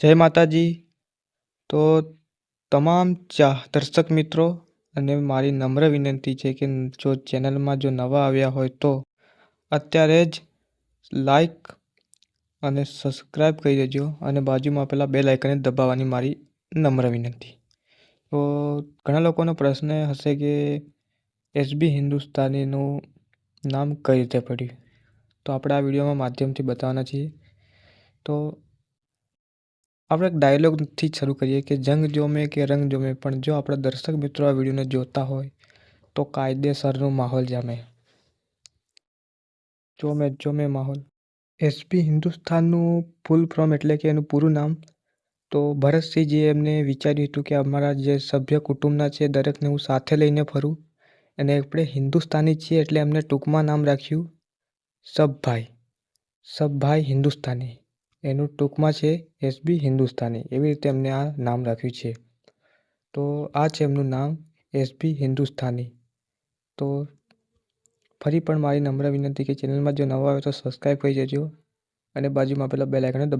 જય માતાજી. તો તમામ ચાહ દર્શક મિત્રો, અને મારી નમ્ર વિનંતી છે કે જો ચેનલમાં જો નવા આવ્યા હોય તો અત્યારે જ લાઈક અને સબસ્ક્રાઈબ કરી દેજો, અને બાજુમાં પેલા બે લાઇકને દબાવવાની મારી નમ્ર વિનંતી. તો ઘણા લોકોનો પ્રશ્ન હશે કે એસબી હિન્દુસ્તાનીનું નામ કઈ રીતે પડ્યું? તો આપણે આ વિડીયોમાં માધ્યમથી બતાવવાના છીએ. તો આપણે એક ડાયલોગથી શરૂ કરીએ કે જંગ જોમે કે રંગ જોમે, પણ જો આપણા દર્શક મિત્રો આ વિડીયોને જોતા હોય, તો કાયદેસરનો માહોલ જામે. જોમે જોમે માહોલ. એસપી હિન્દુસ્તાનનું ફૂલ ફ્રોમ એટલે કે એનું પૂરું નામ, તો ભરતસિંહજીએ એમને વિચાર્યું હતું કે અમારા જે સભ્ય કુટુંબના છે, દરેકને હું સાથે લઈને ફરું. અને આપણે હિન્દુસ્તાની છીએ એટલે એમને ટૂંકમાં નામ રાખ્યું સબભાઈ સબભાઈ હિન્દુસ્તાની. એનું ટૂંકમાં છે એસબી હિન્દુસ્તાની, એવી રીતે એમને આ નામ રાખ્યું છે. તો આ છે એમનું નામ એસબી હિન્દુસ્તાની. તો ફરી પણ મારી નમ્ર વિનંતી કે ચેનલમાં જો નવા આવે તો સબસ્ક્રાઈબ કરી દેજો અને બાજુમાં પેલા બે લાઇકને દબાવી